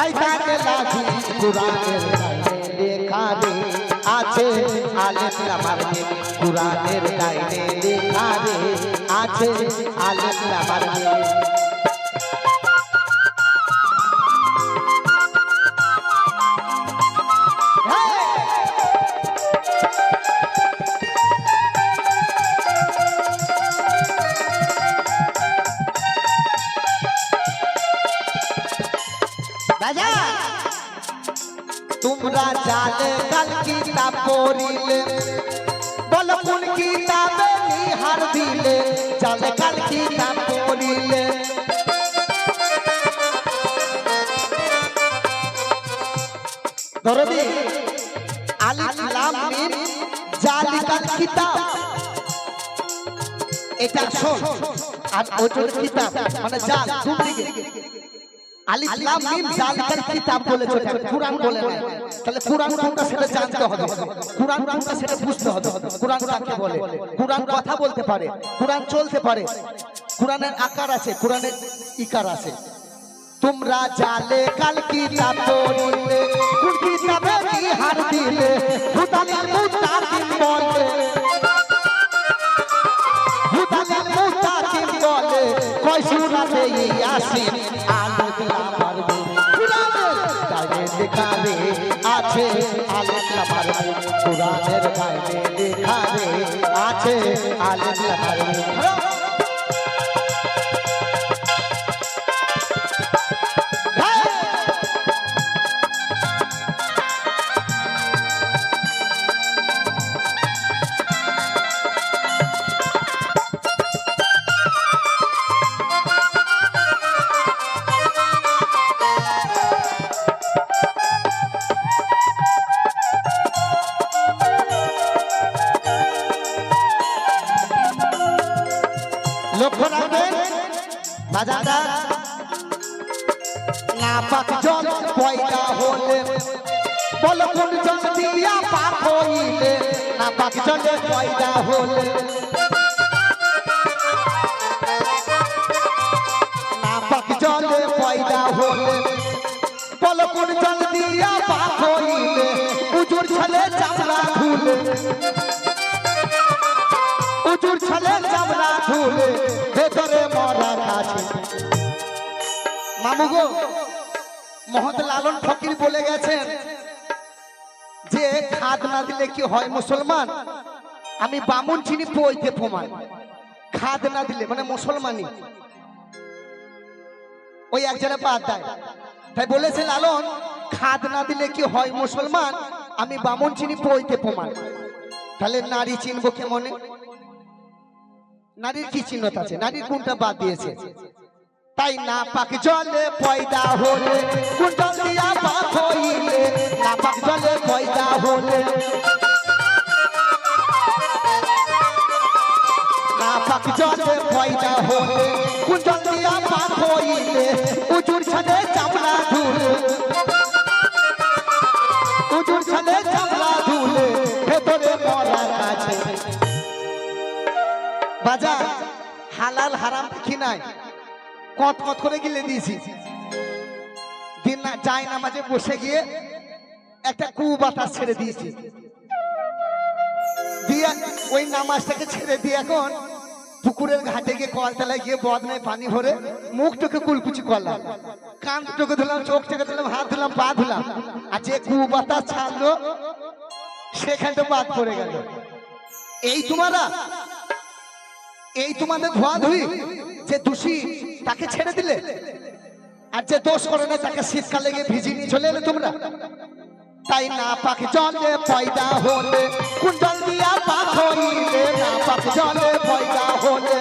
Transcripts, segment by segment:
শয়তানে লাগি? কুরআনের লাইনে লেখা রে আছে আলেম লামার নেম কুরআনের লাইনে লেখা রে আছে আলেম লামার রাজা। তোমরা জালে কাল কিতাব পড়িলে। বল কোন কিতাবে নিহার দিলে। জালে কাল কিতাব পড়িলে। ধরবি আলিফ লাম মিম জালিকাল কিতাব। এটা শোন, আর ওটার কিতাব মানে জাল দুদিকে লাম মিম জালিকাল কিতাব বলেছে ওটাকে কুরআন বলে না তাহলে কুরআন কোনটা সেটা জানতে হবে। কুরআন কোনটা সেটা বুঝতে হবে। কুরআন কাকে বলে? কুরআন কথা বলতে পারে। কুরআন চলতে পারে। কুরআনের আকার আছে কুরআনের ইকার আছে। তোমরা জালে কাল কিতাব পড়িলে কোন কিতাবে বিহার দিলে হুদালিল মুতাকিম বলে। হুদালিল মুতাকিম বলে কয় সুরাতে ইয়াসিন? রে আছে আলোক লামার কোরআনের গায়ে লেখা রে আছে আলোক লামার বাজারটা না পাক জল পয়দা হলে, বল কোন জল দিয়া পাক হইলে? না পাক জলে পয়দা হলে। না পাক জলে পয়দা হলে, বল কোন জল দিয়া পাক হইলে? উজুর ছেলে চামড়া খুলে উজুর ছেলে চামড়া খুলে ভেতরে মরা মামু মহৎ লালন ফকির বলে গেছেন যে খাদ না দিলে কি হয় মুসলমান? আমি বামুন চিনি পইতে প্রমাণ। খাদ না দিলে মানে মুসলমানি ওই এক জায়গায় বাদ দেয়। তাই বলেছে, লালন, খাদ না দিলে কি হয় মুসলমান? আমি বামুন চিনি পইতে প্রমাণ। তাহলে নারী চিনবো কেমনে? নারীর কি চিহ্নত আছে? নারীর কোনটা বাদ দিয়েছে? তাই না পাক জলে পয়দা হলে দিয়া পাক হইলে, না পাক জলে পয়দা হলে। না পাক জলে পয়দা হলে দিয়া পাক হইলে, উজুর ছাদে চামড়া ধুলে। উজুর ছাদে চামড়া ধুলে, ভেতরে মরা বাজার হালাল হারাম কি নাই? কত কত করে গিলে দিয়েছি। দিন না যাই নামাজে বসে গিয়ে একটা কু বাতাস ছেড়ে দিয়েছি। দিয়ে ওই নামাজটাকে ছেড়ে দিয়ে এখন পুকুরের ঘাটে গিয়ে কলতলায় গিয়ে বদনায় পানি ভরে মুখটাকে কুলকুচি করলাম। কান দুটোকে ধুলাম চোখ থেকে ধুলাম হাত ধুলাম পা ধুলাম আর যে কু বাতাস ছাড়লো, সেখানটা বাদ পড়ে গেল। এই তোমারা, এই তোমাদের ধোয়া ধুই যে দোষী তাকে ছেড়ে দিলে? আর যে দোষ করে না, তাকে শীতকালে গিয়ে ভিজি নিয়ে চলে এলে তোমরা? তাই না পাক জলে পয়দা হলে কোন জল দিয়া হইলে না পাক জলে পয়দা হলে।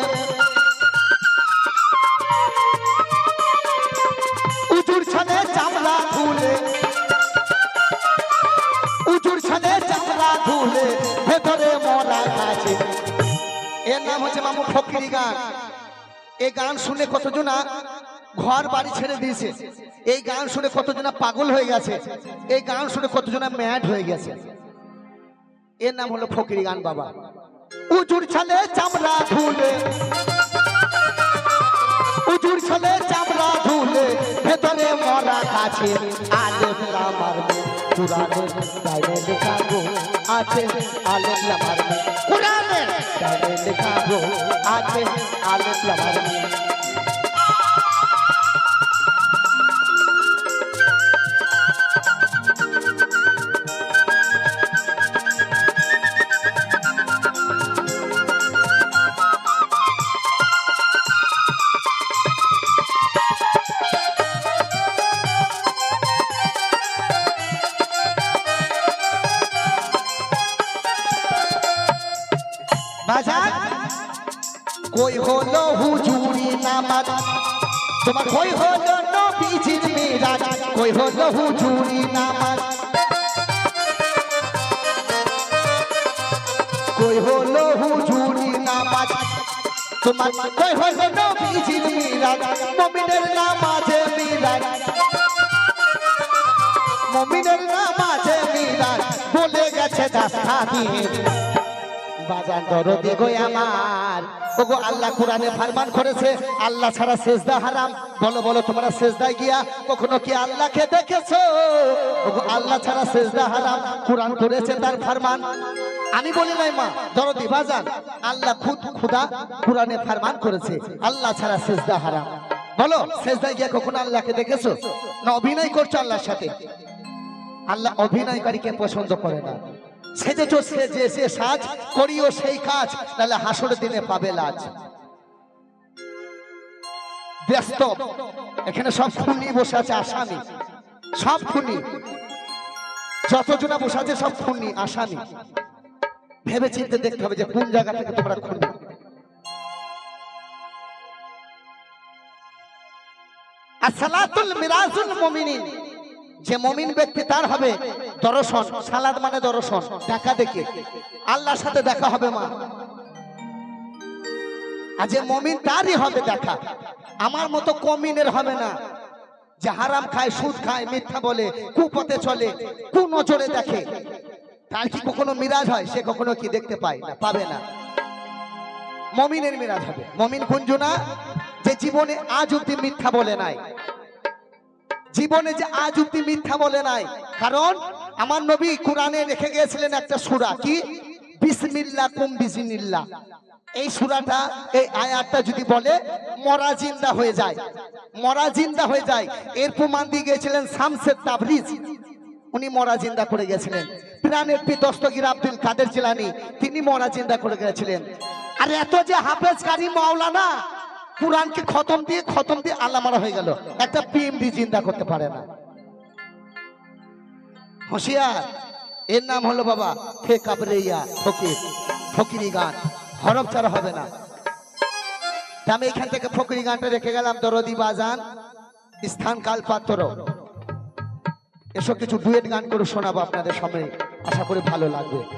উজুর ছানে চামড়া ধুলে, উজুর ছানে চামড়া ধুলে, ভেতরে মরা আছে এর নাম হচ্ছে মামু ফকিরি গান। এই গান শুনে কতজনা ঘর বাড়ি ছেড়ে দিয়েছে। এই গান শুনে কতজনা পাগল হয়ে গেছে। এই গান শুনে কতজনা ম্যাড হয়ে গেছে। এর নাম হলো ফকিরি গান বাবা। উজুর ছালে চামড়া ধুলে। উজুর ছালে চামড়া ধুলে। ভেতরে মরা কাছে লামার মে কোরআনের ডাইনে লেখা গো, আছে লামার মে কোরআনের ডাইনে লেখা গো, আছে আলেম লামার মে কই হলো হুজুরি নামাজ? তোমার কই হলো নবীজির মিরাজ? কই হলো হুজুরি নামাজ? কই হলো হুজুরি নামাজ? তোমার কই হলো নবীজির মিরাজ? মুমিনের নামাজে মিরাজ। মুমিনের নামাজে মিরাজ। বলে গেছে দাস্তা দিয়ে। বাজান আমার। ওগো আল্লাহ কোরআনে ফরমান করেছে, আল্লাহ ছাড়া সেজদা হারাম। বলো বলো, তোমরা সেজদায় গিয়া কখনো কি আল্লাহকে দেখেছ? ওগো আল্লাহ ছাড়া সেজদা হারাম, কোরআন করেছে তার ফরমান। আমি বলি নাই মা, দরদি বাজান, আল্লাহ খুদ, খুদা কোরআনে ফারমান করেছে, আল্লাহ ছাড়া সেজদা হারাম। বলো, সেজদায় গিয়া কখনো আল্লাহকে দেখেছ? না অভিনয় করছ আল্লাহর সাথে? আল্লাহ অভিনয়কারীকে পছন্দ করে না। সেজেছ, সেজে, সে সাজ, করিও সেই কাজ তাহলে হাসর দিনে পাবে লাজ। ব্যস্ত, এখানে সব খুনি বসে আছে, আসামি। সব খুনি। যতজনা বসে আছে, সব খুনি, আসামি। ভেবে চিন্তে দেখতে হবে যে কোন জায়গা থেকে তোমরা খুনি। আর সালাতুল মিরাজুল মুমিনিন। যে মমিন ব্যক্তি তার হবে দর্শন, সালাদ মানে দর্শন, দেখা দেখে। আল্লাহর সাথে দেখা হবে মা। আর যে মমিন তারই হবে দেখা। আমার মতো কমিনের হবে না। যে হারাম খায়, সুদ খায়, মিথ্যা বলে, কুপথে চলে, কু নজরে দেখে। তার কি কখনো মিরাজ হয়? সে কখনো কি দেখতে পায় না, পাবে না। মমিনের মিরাজ হবে। মমিন কুঞ্জনা, যে জীবনে আজ অব্দি মিথ্যা বলে নাই। জীবনে যে আজ অব্দি মিথ্যা বলে নাই। কারণ আমার নবী কোরআনে রেখে গিয়েছিলেন একটা সূরা। কি? বিসমিল্লাহ কুম বিসমিল্লাহ এই সূরাটা, এই আয়াতটা যদি বলে, মরা জিন্দা হয়ে যায়। মরা জিন্দা হয়ে যায়। এর প্রমাণ দিয়ে গিয়েছিলেন শামসের তাবরিজ। উনি মরা জিন্দা করে গেছিলেন। প্রাণের পি দস্তগির আব্দুল কাদের জিলানি, তিনি মরা জিন্দা করে গেছিলেন। আর এত যে হাফেজ কারি মাওলানা কোরআনকে খতম দিয়ে খতম দিয়ে আল্লাহ মারা হয়ে গেল। একটা পিএমডি চিন্তা করতে পারে না। হুঁশিয়ার। এর নাম হলো বাবা ফে কাবরেইয়া ফকির। ফকিরি গান। হরফ ছাড়া হবে না। আমি এখান থেকে ফকিরি গানটা রেখে গেলাম, দরদি বাজান, স্থান কাল পাত্র এসব কিছু ডুয়েট গান করে শোনাবো আপনাদের সামনে। আশা করি ভালো লাগবে।